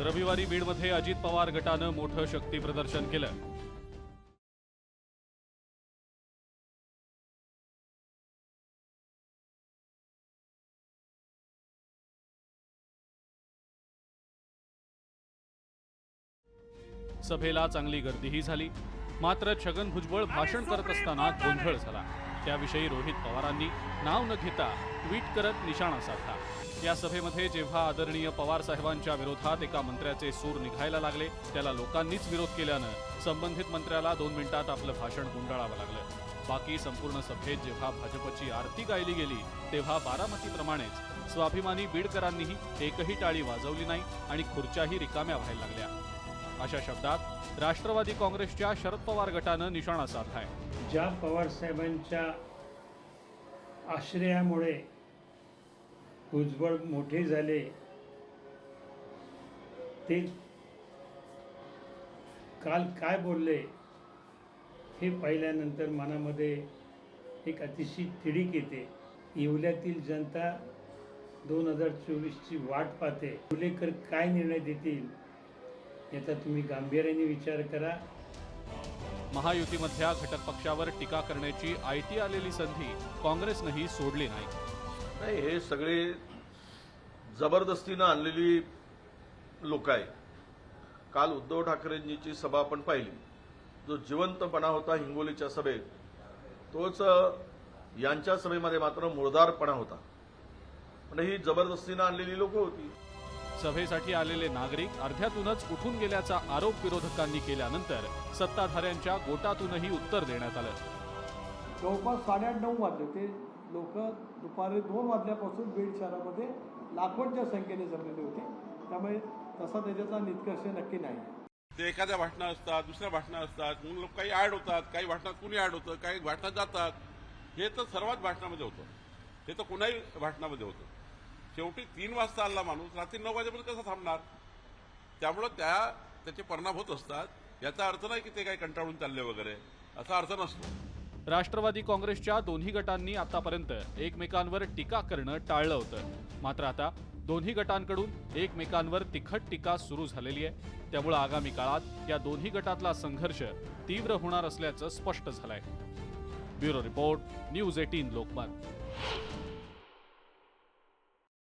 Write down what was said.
रविवारी बीडमध्ये अजित पवार गटानं मोठं शक्ती प्रदर्शन केलं. सभेला चांगली गर्दीही झाली. मात्र छगन भुजबळ भाषण करत असताना गोंधळ झाला. त्याविषयी रोहित पवारांनी नाव न घेता ट्विट करत निशाणा साधला. या सभेमध्ये जेव्हा आदरणीय पवार साहेबांच्या विरोधात एका मंत्र्याचे सूर निघायला लागले त्याला लोकांनीच विरोध केल्यानं संबंधित मंत्र्याला दोन मिनिटात आपलं भाषण गुंडाळावं लागलं. बाकी संपूर्ण सभेत जेव्हा भाजपची आरती गायली गेली तेव्हा बारामतीप्रमाणेच स्वाभिमानी बीडकरांनीही एकही टाळी वाजवली नाही आणि खुर्च्याही रिकाम्या व्हायला लागल्या. अशा शब्दात राष्ट्रवादी काँग्रेसच्या शरद पवार गटानं निशाणा साधलाय. ज्या पवारसाहेबांच्या आश्रयामुळे भुजबळ मोठे झाले ते काल काय बोलले हे पाहिल्यानंतर मनामध्ये एक अतिशय तिडीक येते. येवल्यातील जनता दोन हजार चोवीसची वाट पाहते. येवलेकर काय निर्णय देतील याचा तुम्ही गांभीर्याने विचार करा. महायुतीमधल्या घटक पक्षावर टीका करण्याची आयती आलेली संधी काँग्रेसनंही सोडली नाही. नाही हे सगळे जबरदस्तीनं आणलेली लोक आहे काल उद्धव ठाकरेंची सभा आपण पाहिली. जो जिवंतपणा होता हिंगोलीच्या सभेत तोच यांच्या सभेमध्ये मात्र मुळदारपणा होता. पण ही जबरदस्तीनं आणलेली लोक होती. सभेसाठी आलेले नागरिक अर्ध्यातूनच उठून गेल्याचा आरोप विरोधकांनी केल्यानंतर सत्ताधाऱ्यांच्या गोटातूनही उत्तर देण्यात आलं. जवळपास साडेआठ नऊ वाजले. ते लोक दुपारी दोन वाजल्यापासून बीड शहरामध्ये लाखोंच्या संख्येने जमलेले होते. त्यामुळे तसा त्याच्याचा निष्कर्ष नक्की नाही. ते एखाद्या भाषणं असतात दुसऱ्या भाषणं असतात मग लोक काही ऍड होतात काही भाषणात कुणी ऍड होतं काही भाषणात जातात. हे तर सर्वच भाषणामध्ये होतं. हे तर कुणाही भाषणामध्ये होतं. शेवटी तीन वाजता आला माणूस रात्री नऊ वाजेपर्यंत कसा थांबणार? त्यामुळं त्या त्याचे परिणाम होत असतात. याचा अर्थ नाही की ते काही कंटाळून चालले वगैरे. असा अर्थ नसतो. राष्ट्रवादी काँग्रेसच्या दोन्ही गटांनी आतापर्यंत एकमेकांवर टीका करणं टाळलं होतं. मात्र आता दोन्ही गटांकडून एकमेकांवर तिखट टीका सुरू झालेली आहे. त्यामुळे आगामी काळात या दोन्ही गटातला संघर्ष तीव्र होणार असल्याचं स्पष्ट झालंय. Bureau report news eighteen Lokmat.